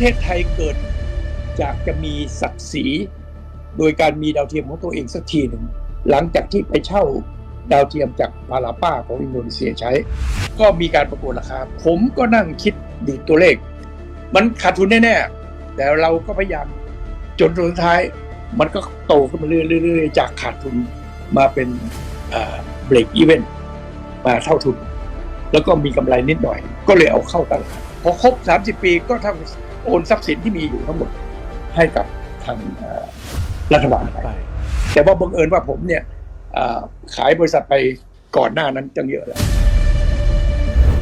เทศไทยเกิดจากจะมีศักดิ์ศรีโดยการมีดาวเทียมของตัวเองสักทีหนึ่งหลังจากที่ไปเช่าดาวเทียมจากพาราป้าของอินโดนีเซียใช้ ก็มีการประกวดราคา ผมก็นั่งคิดดีดตัวเลข มันขาดทุนแน่ๆ แต่เราก็พยายามจนสุดท้าย มันก็โตขึ้นมาเรื่อยๆ จากขาดทุนมาเป็นเบรกอีเวนต์มาเท่าทุน แล้วก็มีกำไรนิดหน่อย ก็เลยเอาเข้าตลาด พอครบ 30 ปีก็ทำโอนทรัพย์สินที่มีอยู่ทั้งหมดให้กับทางเอ่อรัฐบาลไปไป แต่ว่าบังเอิญว่าผมเนี่ยเอ่อขายบริษัทไปก่อนหน้านั้นจังเยอะแล้ว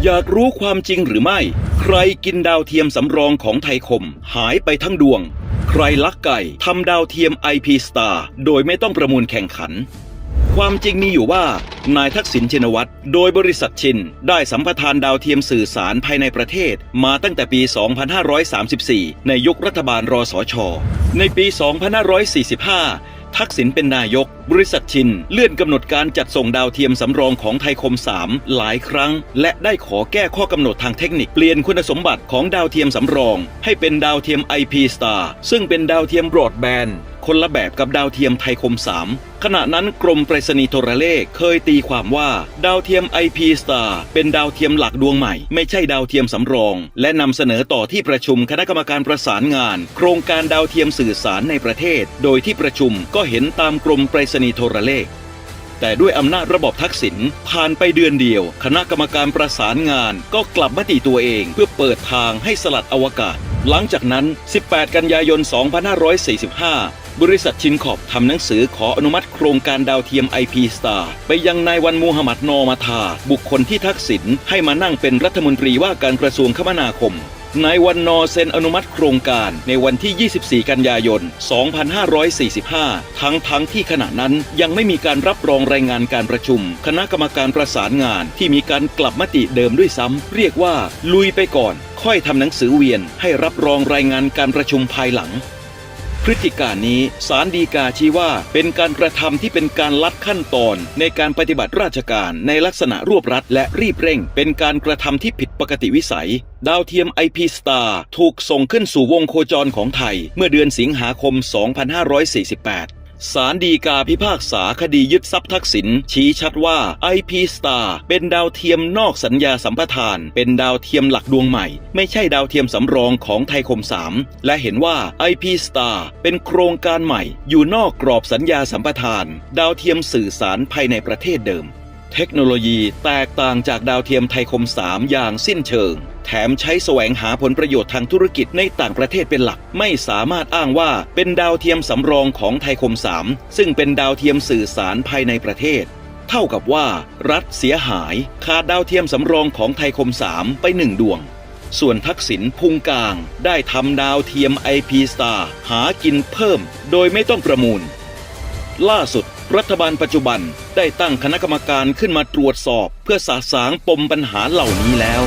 อยากรู้ความจริงหรือไม่ ใครกินดาวเทียมสำรองของไทยคม หายไปทั้งดวง ใครลักไก่ทำดาวเทียม IP Star โดยไม่ต้องประมูลแข่งขัน ความจริงมีอยู่ว่า นายทักษิณชินวัตร โดยบริษัทชิน ได้สัมปทานดาวเทียมสื่อสารภายในประเทศ มาตั้งแต่ปี 2534 ในยุครัฐบาลรอสชในปี 2545 ทักษิณเป็นนายก บริษัทชินเลื่อนกำหนดการจัดส่งดาวเทียมสำรองของไทยคม 3 หลายครั้ง และได้ขอแก้ข้อกำหนดทางเทคนิคเปลี่ยนคุณสมบัติของดาวเทียมสำรอง ให้เป็นดาวเทียม IP Star ซึ่งเป็นดาวเทียมบรอดแบนด์คนละแบบกับดาวเทียมไทยคม 3 ขณะนั้นกรมไปรษณีย์โทรเลขเคยตีความว่า ดาวเทียม IP Star เป็นดาวเทียมหลักดวงใหม่ ไม่ใช่ดาวเทียมสำรอง และนำเสนอต่อที่ประชุมคณะกรรมการประสานงาน โครงการดาวเทียมสื่อสารในประเทศ โดยที่ประชุมก็เห็นตามกรมไปรษณีย์โทรเลข แต่ด้วยอำนาจระบบทักษิณผ่านไปเดือนเดียว คณะกรรมการประสานงานก็กลับมติตัวเองเพื่อเปิดทางให้สลัดอวกาศ หลังจากนั้น 18 กันยายน 2545 บริษัทชินขอบทำหนังสือขออนุมัติโครงการดาวเทียม IP Star ไปยังนายวันมูฮัมหมัดนอมาทาบุคคลที่ทักษิณให้มานั่งเป็นรัฐมนตรีว่าการกระทรวงคมนาคม นายวันนอเซ็นอนุมัติโครงการในวันที่ 24 กันยายน 2545 ทั้งทั้งที่ขณะนั้นยังไม่มีการรับรองรายงานการประชุม คณะกรรมการประสานงานที่มีการกลับมติเดิมด้วยซ้ำ เรียกว่าลุยไปก่อน ค่อยทำหนังสือเวียนให้รับรองรายงานการประชุมภายหลัง ฤติการนี้สารดีกาชี้ว่าเป็นการกระทำที่เป็นการลัดขั้นตอน ในการปฏิบัติราชการในลักษณะรวบรัดและรีบเร่ง เป็นการกระทำที่ผิดปกติวิสัย ดาวเทียม IP Star ถูกส่งขึ้นสู่วงโคจรของไทย เมื่อเดือนสิงหาคม 2548 ศาลฎีกาพิพากษาคดียึดทรัพย์ทักษิณชี้ชัดว่า IP Star เป็นดาวเทียมนอกสัญญาสัมปทาน เป็นดาวเทียมหลักดวงใหม่ ไม่ใช่ดาวเทียมสำรองของไทยคม 3 และเห็นว่า IP Star เป็นโครงการใหม่ อยู่นอกกรอบสัญญาสัมปทาน ดาวเทียมสื่อสารภายในประเทศเดิม เทคโนโลยีแตกต่างจากดาวเทียมไทยคม 3 อย่างสิ้นเชิง แถมใช้แสวงหาผลประโยชน์ทางธุรกิจในต่างประเทศเป็นหลัก ไม่สามารถอ้างว่าเป็นดาวเทียมสำรองของไทยคม 3 ซึ่งเป็นดาวเทียมสื่อสารภายในประเทศ เท่ากับว่า รัฐเสียหายขาดดาวเทียมสำรองของไทยคม 3 ไปหนึ่งดวงส่วนทักษิณพุงกลาง ได้ทำดาวเทียม IP Star หากินเพิ่ม โดยไม่ต้องประมูล ล่าสุด รัฐบาลปัจจุบันได้ตั้งคณะกรรมการขึ้นมาตรวจสอบ เพื่อสาสางปมปัญหาเหล่านี้แล้ว